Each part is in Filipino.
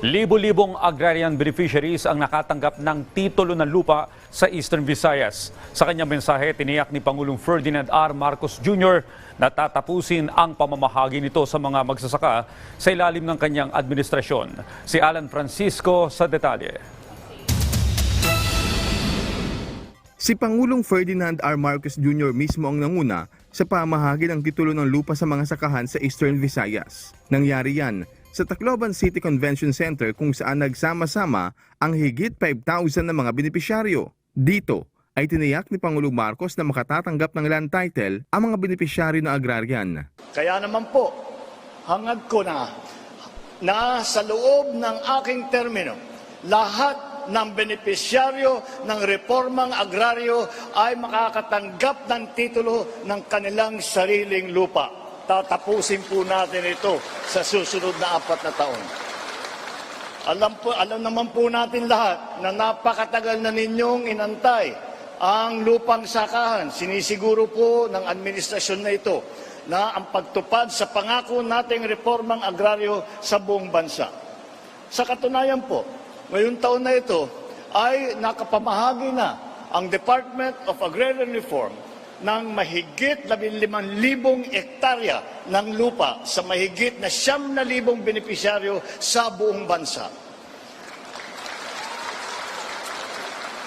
Libo-libong agrarian beneficiaries ang nakatanggap ng titulo ng lupa sa Eastern Visayas. Sa kanyang mensahe, tiniyak ni Pangulong Ferdinand R. Marcos Jr. na tatapusin ang pamamahagi nito sa mga magsasaka sa ilalim ng kanyang administrasyon. Si Alan Francisco sa detalye. Si Pangulong Ferdinand R. Marcos Jr. mismo ang nanguna sa pamahagi ng titulo ng lupa sa mga sakahan sa Eastern Visayas. Nangyari yan sa Tacloban City Convention Center kung saan nagsama-sama ang higit 5,000 na mga benepisyaryo. Dito ay tiniyak ni Pangulong Marcos na makatatanggap ng land title ang mga benepisyaryo na agrarian. Kaya naman po, hangad ko na na sa loob ng aking termino, lahat ng benepisyaryo ng reformang agraryo ay makakatanggap ng titulo ng kanilang sariling lupa. Tatapusin po natin ito sa susunod na apat na taon. Alam, po, alam naman po natin lahat na napakatagal na ninyong inantay ang lupang sakahan. Sinisiguro po ng administrasyon na ito na ang pagtupad sa pangako nating reformang agraryo sa buong bansa. Sa katunayan po, ngayong taon na ito ay nakapamahagi na ang Department of Agrarian Reform ng mahigit 15,000 hektarya ng lupa sa mahigit na 9,000 benepisyaryo sa buong bansa.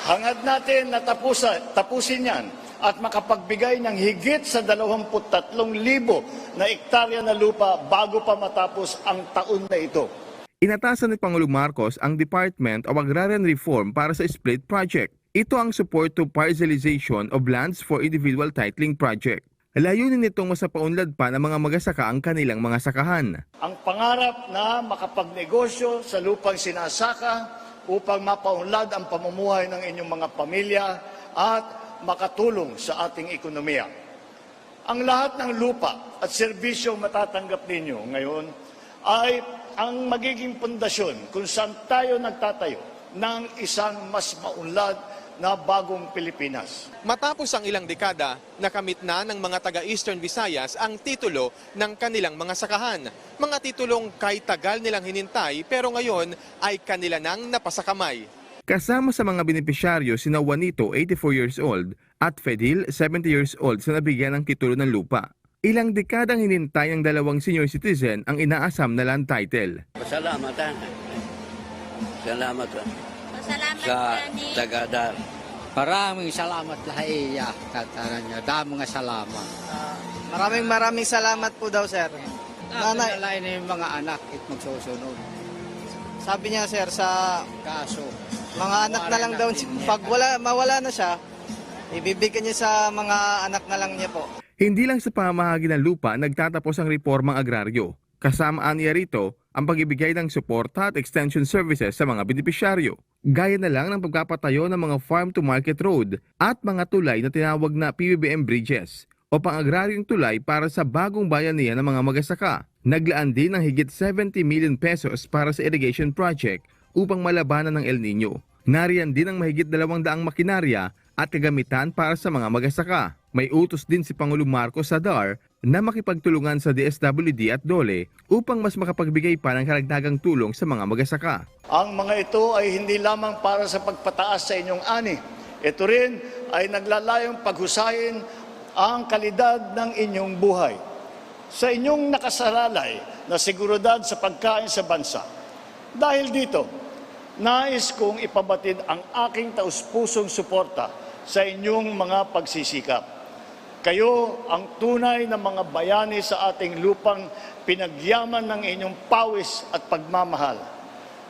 Hangad natin na tapusan, tapusin yan at makapagbigay ng higit sa 23,000 na hektarya na lupa bago pa matapos ang taon na ito. Inatasan ni Pangulong Marcos ang Department of Agrarian Reform para sa Split Project. Ito ang support to parcelization of lands for individual titling project. Layunin nitong masapaunlad pa ng mga magasaka ang kanilang mga sakahan. Ang pangarap na makapagnegosyo sa lupang sinasaka upang mapaunlad ang pamumuhay ng inyong mga pamilya at makatulong sa ating ekonomiya. Ang lahat ng lupa at serbisyong matatanggap ninyo ngayon ay ang magiging pundasyon kung saan tayo nagtatayo ng isang mas maunlad na bagong Pilipinas. Matapos ang ilang dekada, nakamit na ng mga taga-Eastern Visayas ang titulo ng kanilang mga sakahan. Mga titulong kahit tagal nilang hinintay pero ngayon ay kanila nang napasakamay. Kasama sa mga benepisyaryo sina Juanito, 84 years old, at Fedil, 70 years old sa nabigyan ng titulo ng lupa. Ilang dekadang hinintay ng dalawang senior citizen ang inaasam na land title. Salamat ha. Salamat ha. Salamat sa Gani. tagadar. Maraming salamat lahiya. Katanan nyo. Damo nga salamat. Maraming maraming salamat po daw, sir. Nanay, Nanay. na yung mga anak at magsusunod. sabi niya, sir, sa Kaso, mga anak na lang daw, pag wala, mawala na siya, ibibigyan niya sa mga anak na lang niya po. Hindi lang sa pamahagi ng lupa nagtatapos ang reformang agraryo. Kasamaan niya rito ang pagibigay ng suporta at extension services sa mga benepisyaryo. Gaya na lang ng pagpapatayo ng mga farm-to-market road at mga tulay na tinawag na PBBM bridges o pang-agraryong tulay para sa bagong bayanihan ng mga magasaka. Naglaan din ng higit 70 million pesos para sa irrigation project upang malabanan ng El Nino. Nariyan din ang mahigit dalawang daang makinarya at kagamitan para sa mga magasaka. May utos din si Pangulong Marcos sa DAR na makipagtulungan sa DSWD at DOLE upang mas makapagbigay pa ng karagdagang tulong sa mga magasaka. Ang mga ito ay hindi lamang para sa pagpataas sa inyong ani. Ito rin ay naglalayong paghusayin ang kalidad ng inyong buhay. Sa inyong nakasalalay na seguridad sa pagkain sa bansa. Dahil dito, nais kong ipabatid ang aking taus-pusong suporta sa inyong mga pagsisikap. Kayo ang tunay na mga bayani sa ating lupang pinagyaman ng inyong pawis at pagmamahal.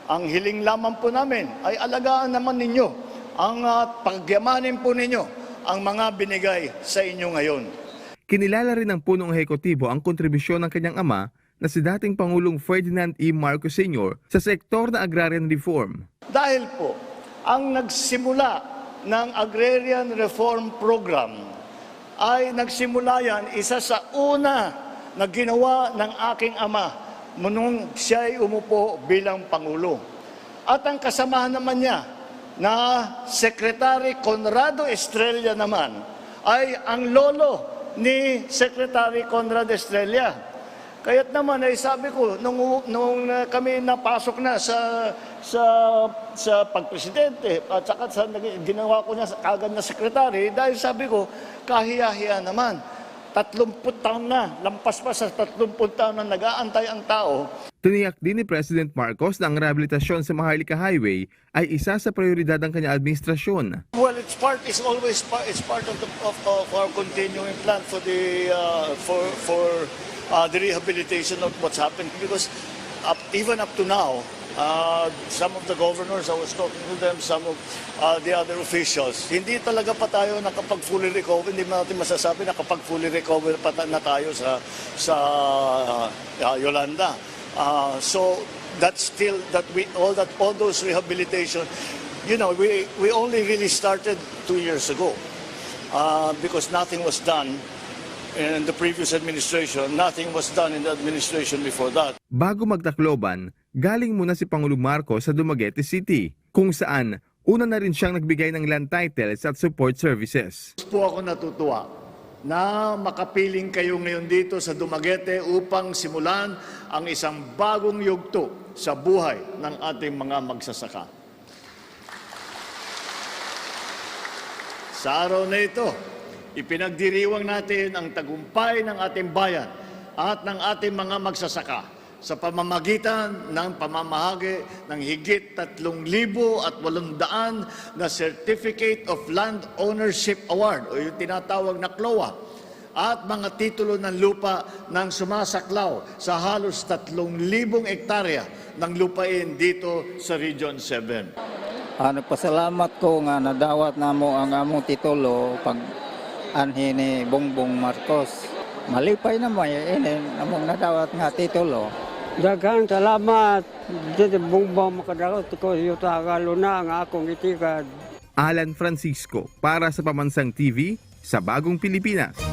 Ang hiling lamang po namin ay alagaan naman ninyo ang uh, pagyamanin po ninyo ang mga binigay sa inyo ngayon. Kinilala rin ng punong ehekutibo ang kontribusyon ng kanyang ama na si dating Pangulong Ferdinand E. Marcos Sr. sa sektor na agrarian reform. Dahil po, ang nagsimula ng Agrarian Reform Program ay nagsimula yan isa sa una na ginawa ng aking ama nung siya ay umupo bilang Pangulo. At ang kasamahan naman niya na Secretary Conrado Estrella naman ay ang lolo ni Secretary Conrado Estrella. Kaya't naman ay sabi ko nung nung uh, kami napasok na sa sa sa pagpresidente at saka sa ginawa ko niya sa kagad na sekretary dahil sabi ko kahiya-hiya naman 30 taon na lampas pa sa 30 taon na nag-aantay ang tao Tiniyak din ni President Marcos na ang rehabilitasyon sa Maharlika Highway ay isa sa prioridad ng kanyang administrasyon. Well, it's part. It's always part. It's part of the of, of our continuing plan for the uh, for for uh, the rehabilitation of what's happened. Because up, even up to now, uh, some of the governors I was talking to them, some of uh, the other officials, hindi talaga pa tayo nakapag fully recover. Hindi natin masasabi nakapag fully recover pa na tayo sa sa uh, Yolanda. Uh, so that's still that we all that all those rehabilitation you know, we, we only really started two years ago uh, because nothing was done in the previous administration. Nothing was done in the administration before that. Bago magtakloban, galing muna si Pangulong Marcos sa Dumaguete City, kung saan una na rin siyang nagbigay ng land titles at support services. Mas po ako natutuwa na makapiling kayo ngayon dito sa Dumaguete upang simulan ang isang bagong yugto sa buhay ng ating mga magsasaka. Sa araw na ito, ipinagdiriwang natin ang tagumpay ng ating bayan at ng ating mga magsasaka sa pamamagitan ng pamamahagi ng higit 3,800 na Certificate of Land Ownership Award o yung tinatawag na CLOA at mga titulo ng lupa ng sumasaklaw sa halos 3,000 ektarya ng lupain dito sa Region 7. Ah, nagpasalamat ko nga nadawat namo ang among titulo pag anhi ni Bongbong Marcos. Malipay na may inin among nadawat nga titulo. Daghang salamat. Dito bumbang makadawat ko yuta galo na ang akong itikad. Alan Francisco para sa Pamansang TV sa Bagong Pilipinas.